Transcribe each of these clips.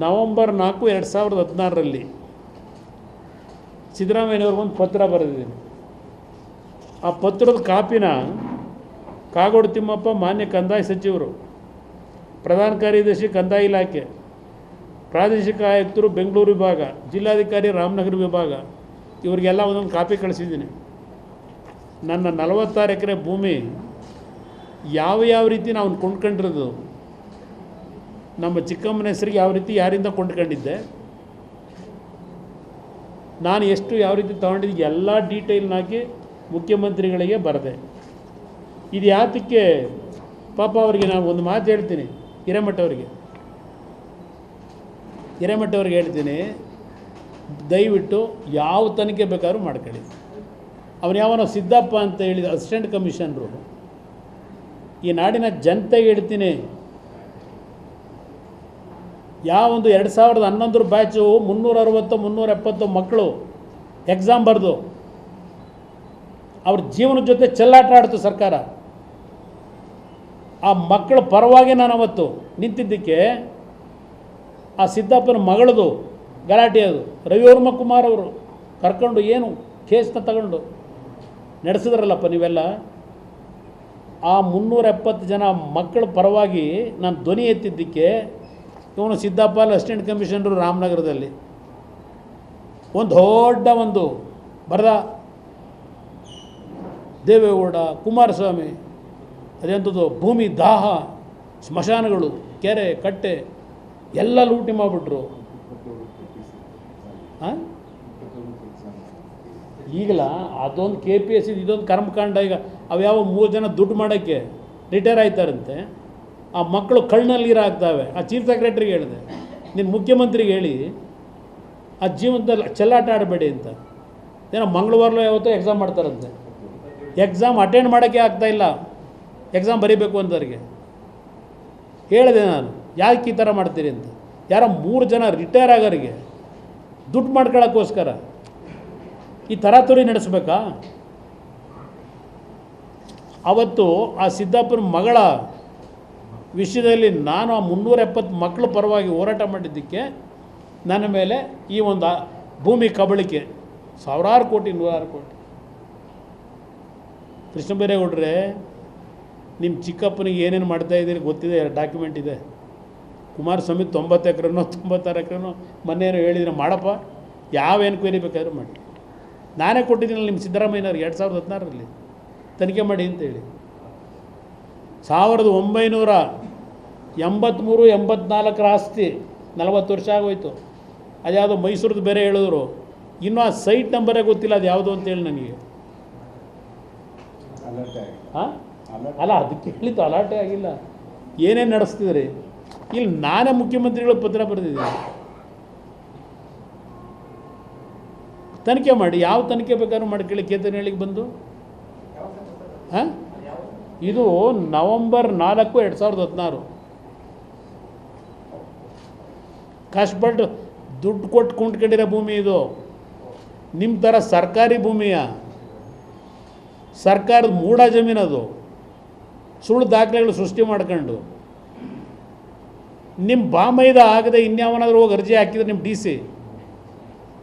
November ನಾಲ್ಕು ಎರಡು ಸಾವಿರದ ಹದಿನಾರರಲ್ಲಿ ಸಿದ್ದರಾಮಯ್ಯನವ್ರಿಗೊಂದು ಪತ್ರ ಬರೆದಿದ್ದೀನಿ. ಆ ಪತ್ರದ ಕಾಪಿನ ಕಾಗೋಡು ತಿಮ್ಮಪ್ಪ ಮಾನ್ಯ ಕಂದಾಯ ಸಚಿವರು, ಪ್ರಧಾನ ಕಾರ್ಯದರ್ಶಿ ಕಂದಾಯ ಇಲಾಖೆ, ಪ್ರಾದೇಶಿಕ ಆಯುಕ್ತರು ಬೆಂಗಳೂರು ವಿಭಾಗ, ಜಿಲ್ಲಾಧಿಕಾರಿ ರಾಮನಗರ ವಿಭಾಗ, ಇವರಿಗೆಲ್ಲ ಒಂದೊಂದು ಕಾಪಿ ಕಳಿಸಿದ್ದೀನಿ. ನನ್ನ ನಲವತ್ತಾರು ಎಕರೆ ಭೂಮಿ ಯಾವ ಯಾವ ರೀತಿ ನಾವು ಕೊಂಡ್ಕೊಂಡಿರೋದು ನಮ್ಮ ಚಿಕ್ಕಮ್ಮನ ಹೆಸರಿಗೆ ಯಾವ ರೀತಿ ಯಾರಿಂದ ಕೊಂಡ್ಕೊಂಡಿದ್ದೆ? ನಾನು ಎಷ್ಟು ಯಾವ ರೀತಿ ತೊಗೊಂಡಿದ್ದು? ಎಲ್ಲ ಡೀಟೇಲ್ನಾಗಿ ಮುಖ್ಯಮಂತ್ರಿಗಳಿಗೆ ಬರದೆ. ಇದು ಯಾತಕ್ಕೆ? ಪಾಪ ಅವರಿಗೆ ನಾನು ಒಂದು ಮಾತು ಹೇಳ್ತೀನಿ. ಹಿರೇಮಠ ಅವರಿಗೆ. ಹಿರೇಮಠ ಅವ್ರಿಗೆ ಹೇಳ್ತೀನಿ, ದಯವಿಟ್ಟು ಯಾವ ತನಿಖೆ ಬೇಕಾದ್ರೂ ಮಾಡ್ಕೊಳ್ಳಿ. ಅವನು ಯಾವನೋ ಸಿದ್ದಪ್ಪ ಅಂತ ಹೇಳಿದ ಅಸಿಸ್ಟೆಂಟ್ ಕಮಿಷನರು. ಈ ನಾಡಿನ ಜನತೆಗೆ ಹೇಳ್ತೀನಿ ಯಾವೊಂದು ಎರಡು ಸಾವಿರದ ಹನ್ನೊಂದರ ಬ್ಯಾಚು ಮುನ್ನೂರ ಅರವತ್ತು ಮುನ್ನೂರ ಎಪ್ಪತ್ತು ಮಕ್ಕಳು ಎಕ್ಸಾಮ್ ಬರೆದು ಅವ್ರ ಜೀವನದ ಜೊತೆ ಚೆಲ್ಲಾಟ ಆಡ್ತು ಸರ್ಕಾರ. ಆ ಮಕ್ಕಳ ಪರವಾಗಿ ನಾನು ಅವತ್ತು ನಿಂತಿದ್ದಕ್ಕೆ ಆ ಸಿದ್ದಪ್ಪನ ಮಗಳದು, ಗಲಾಟೆ ಅದು. ರವಿವರ್ಮ ಕುಮಾರ್ ಅವರು ಕರ್ಕೊಂಡು ಏನು ಕೇಸ್ನ ತಗೊಂಡು ನಡೆಸಿದ್ರಲ್ಲಪ್ಪ ನೀವೆಲ್ಲ? ಆ ಮುನ್ನೂರ ಎಪ್ಪತ್ತು ಜನ ಮಕ್ಕಳ ಪರವಾಗಿ ನಾನು ಧ್ವನಿ ಎತ್ತಿದ್ದಕ್ಕೆ ಇವನು ಸಿದ್ದಪ್ಪ ಅಸಿಸ್ಟೆಂಟ್ ಕಮಿಷನರು ರಾಮನಗರದಲ್ಲಿ. ಒಂದು ದೊಡ್ಡ ಒಂದು ಬರದ ದೇವೇಗೌಡ, ಕುಮಾರಸ್ವಾಮಿ, ಅದೆಂಥದ್ದು ಭೂಮಿ, ದಾಹ, ಸ್ಮಶಾನಗಳು, ಕೆರೆ, ಕಟ್ಟೆ, ಎಲ್ಲ ಲೂಟಿ ಮಾಡಿಬಿಟ್ರು. ಹಾಂ ಈಗಲ ಅದೊಂದು ಕೆ ಪಿ ಎಸ್ ಇದೊಂದು ಕರ್ಮಕಾಂಡ ಈಗ. ಅವ್ಯಾವ ಮೂರು ಜನ ದುಡ್ಡು ಮಾಡೋಕ್ಕೆ ರಿಟೈರ್ ಆಯ್ತಾರಂತೆ. ಆ ಮಕ್ಕಳು ಕಣ್ಣಲ್ಲಿ ನೀರು ಆ ಚೀಫ್ ಸೆಕ್ರೆಟ್ರಿಗೆ ಹೇಳಿದೆ ನಿನ್ನ ಮುಖ್ಯಮಂತ್ರಿಗೆ ಹೇಳಿ, ಆ ಜೀವನದಲ್ಲಿ ಚೆಲ್ಲಾಟ ಆಡಬೇಡಿ ಅಂತ. ಏನೋ ಮಂಗಳವಾರಲೋ ಯಾವತ್ತೋ ಎಕ್ಸಾಮ್ ಮಾಡ್ತಾರಂತೆ. ಎಕ್ಸಾಮ್ ಅಟೆಂಡ್ ಮಾಡೋಕ್ಕೆ ಆಗ್ತಾಯಿಲ್ಲ ಎಕ್ಸಾಮ್ ಬರೀಬೇಕು ಅಂತವ್ರಿಗೆ ಹೇಳಿದೆ ನಾನು, ಯಾಕೆ ಈ ಥರ ಮಾಡ್ತೀರಿ ಅಂತ? ಯಾರೋ ಮೂರು ಜನ ರಿಟೈರ್ ಆಗೋರಿಗೆ ದುಡ್ಡು ಮಾಡ್ಕೊಳ್ಳೋಕ್ಕೋಸ್ಕರ ಈ ತರಾತುರಿ ನಡೆಸ್ಬೇಕಾ? ಅವತ್ತು ಆ ಸಿದ್ದಾಪುರ ಮಗಳ ವಿಷಯದಲ್ಲಿ ನಾನು ಆ ಮುನ್ನೂರ ಎಪ್ಪತ್ತು ಮಕ್ಕಳ ಪರವಾಗಿ ಹೋರಾಟ ಮಾಡಿದ್ದಕ್ಕೆ ನನ್ನ ಮೇಲೆ ಈ ಒಂದು ಭೂಮಿ ಕಬಳಿಕೆ, ಸಾವಿರಾರು ಕೋಟಿ, ನೂರಾರು ಕೋಟಿ. ಕೃಷ್ಣ ಬೈರೇಗೌಡ್ರೆ ನಿಮ್ಮ ಚಿಕ್ಕಪ್ಪನಿಗೆ ಏನೇನು ಮಾಡ್ತಾ ಇದ್ದೀರಿ ಗೊತ್ತಿದೆ ಡಾಕ್ಯುಮೆಂಟ್ ಇದೆ. ಕುಮಾರಸ್ವಾಮಿ ತೊಂಬತ್ತು ಎಕರೆನೋ, ತೊಂಬತ್ತಾರು ಎಕರೆನೋ ಮೊನ್ನೇನೋ ಹೇಳಿದ್ರೆ ಮಾಡಪ್ಪ ಯಾವ ಎನ್ಕ್ವೈರಿ ಬೇಕಾದರೂ ಮಾಡಿ. ನಾನೇ ಕೊಟ್ಟಿದ್ದೀನಲ್ಲ ನಿಮ್ಮ ಸಿದ್ದರಾಮಯ್ಯನವ್ರಿಗೆ ಎರಡು ಸಾವಿರದ ಹದಿನಾರರಲ್ಲಿ. ತನಿಖೆ ಮಾಡಿ ಅಂತೇಳಿ ಸಾವಿರದ ಒಂಬೈನೂರ ಎಂಬತ್ತ್ಮೂರು ಎಂಬತ್ನಾಲ್ಕರ ಆಸ್ತಿ ನಲವತ್ತು ವರ್ಷ ಆಗೋಯ್ತು. ಅದ್ಯಾವುದು ಮೈಸೂರದ್ದು ಬೇರೆ ಹೇಳಿದ್ರು. ಇನ್ನೂ ಆ ಸೈಟ್ ನಂಬರೇ ಗೊತ್ತಿಲ್ಲ ಅದು ಯಾವುದು ಅಂತೇಳಿ ನನಗೆ. ಹಾಂ ಅಲ್ಲ ಅದಕ್ಕೆ ಹೇಳಿತ್ತು ಅಲಾಟೆ ಆಗಿಲ್ಲ. ಏನೇನು ನಡೆಸ್ತಿದ್ರಿ? ಇಲ್ಲಿ ನಾನೇ ಮುಖ್ಯಮಂತ್ರಿಗಳು ಪತ್ರ ಬರೆದಿದ್ದೀನಿ. ತನಿಖೆ ಮಾಡಿ ಯಾವ ತನಿಖೆ ಬೇಕಾದ್ರೂ ಕೇಳಿ ಕೇತನ ಹೇಳಿಗೆ ಬಂದು. ಹಾಂ ಇದು ನವಂಬರ್ ನಾಲ್ಕು ಎರಡು ಸಾವಿರದ ಹದಿನಾರು. ಕಷ್ಟಪಟ್ಟು ದುಡ್ಡು ಕೊಟ್ಟು ಕುಂಟ್ಕೊಂಡಿರೋ ಭೂಮಿ ಇದು. ನಿಮ್ಮ ಥರ ಸರ್ಕಾರಿ ಭೂಮಿಯ. ಸರ್ಕಾರದ ಮೂಢ ಜಮೀನದು ಸುಳ್ಳು ದಾಖಲೆಗಳು ಸೃಷ್ಟಿ ಮಾಡ್ಕೊಂಡು. ನಿಮ್ಮ ಬಾಮೈದ ಆಗದೆ ಇನ್ಯಾವನಾದ್ರೂ ಹೋಗಿ ಅರ್ಜಿ ಹಾಕಿದ್ರೆ ನಿಮ್ಮ ಡಿ ಸಿ.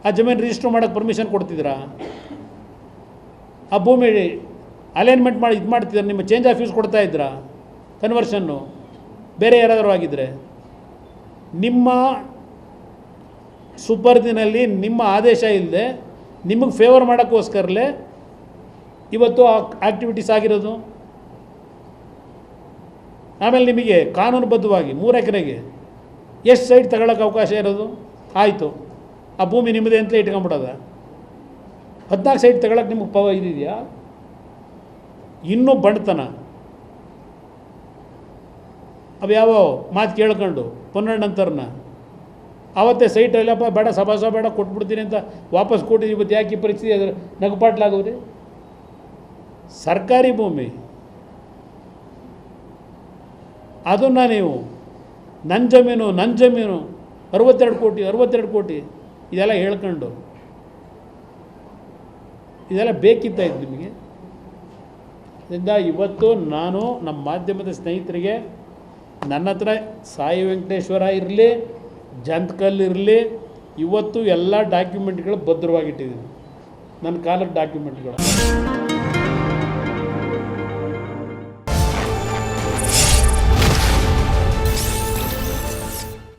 ಆ ಜಮೀನು ರಿಜಿಸ್ಟರ್ ಮಾಡೋಕ್ಕೆ ಪರ್ಮಿಷನ್ ಕೊಡ್ತಿದ್ದೀರಾ ಆ ಭೂಮಿ ಅಲೈನ್ಮೆಂಟ್ ಮಾಡಿ ಇದು ಮಾಡ್ತಿದ್ದಾರೆ. ನಿಮ್ಮ ಚೇಂಜ್ ಆಫ್ ಯೂಸ್ ಕೊಡ್ತಾ ಇದ್ದೀರಾ? ಕನ್ವರ್ಷನ್ನು ಬೇರೆ ಯಾರಾದರೂ ಆಗಿದ್ದರೆ ನಿಮ್ಮ ಸುಪರ್ದಿನಲ್ಲಿ ನಿಮ್ಮ ಆದೇಶ ಇಲ್ಲದೆ ನಿಮಗೆ ಫೇವರ್ ಮಾಡೋಕ್ಕೋಸ್ಕರಲೇ ಇವತ್ತು ಆಕ್ಟಿವಿಟೀಸ್ ಆಗಿರೋದು? ಆಮೇಲೆ ನಿಮಗೆ ಕಾನೂನುಬದ್ಧವಾಗಿ ಮೂರು ಎಕರೆಗೆ ಎಷ್ಟು ಸೈಟ್ ತಗೊಳ್ಳೋಕೆ ಅವಕಾಶ ಇರೋದು? ಆಯಿತು. ಆ ಭೂಮಿ ನಿಮ್ಮದೇ ಅಂತಲೇ ಇಟ್ಕೊಂಬಿಡೋದ ಹದಿನಾಲ್ಕು ಸೈಟ್ ತಗೊಳಕ್ಕೆ ನಿಮಗೆ ಪವ ಇದೆಯಾ? ಇನ್ನೂ ಬಂಡತನ. ಅವ್ಯಾವ ಮಾತು ಕೇಳ್ಕೊಂಡು ಪೊನ್ನಣ್ಣಂತರನ್ನ ಆವತ್ತೇ ಸೈಟ್ ಅಲ್ಲಪ್ಪ ಬೇಡ, ಸಭಾಸ ಬೇಡ, ಕೊಟ್ಬಿಡ್ತೀನಿ ಅಂತ ವಾಪಸ್ ಕೊಟ್ಟಿದ್ದೀವಿ ಇವತ್ತು ಯಾಕೆ ಪರಿಸ್ಥಿತಿ ಅದ್ರ ನಗುಪಾಟ್ಲಾಗೋದ್ರಿ ಸರ್ಕಾರಿ ಭೂಮಿ. ಅದನ್ನು ನೀವು ನನ್ನ ಜಮೀನು ನನ್ನ ಜಮೀನು, ಅರವತ್ತೆರಡು ಕೋಟಿ ಅರವತ್ತೆರಡು ಕೋಟಿ, ಇದೆಲ್ಲ ಹೇಳ್ಕೊಂಡು, ಇದೆಲ್ಲ ಬೇಕಿತ್ತ ಇದು ನಿಮಗೆ? ಆದ್ದರಿಂದ ಇವತ್ತು ನಾನು ನಮ್ಮ ಮಾಧ್ಯಮದ ಸ್ನೇಹಿತರಿಗೆ ನನ್ನ ಹತ್ರ ಸಾಯಿ ವೆಂಕಟೇಶ್ವರ ಇರಲಿ, ಜಂತ್ಕಲ್ ಇರಲಿ, ಇವತ್ತು ಎಲ್ಲ ಡಾಕ್ಯುಮೆಂಟ್ಗಳು ಭದ್ರವಾಗಿಟ್ಟಿದ್ದೀನಿ. ನನ್ನ ಕಾಲದ ಡಾಕ್ಯುಮೆಂಟ್ಗಳು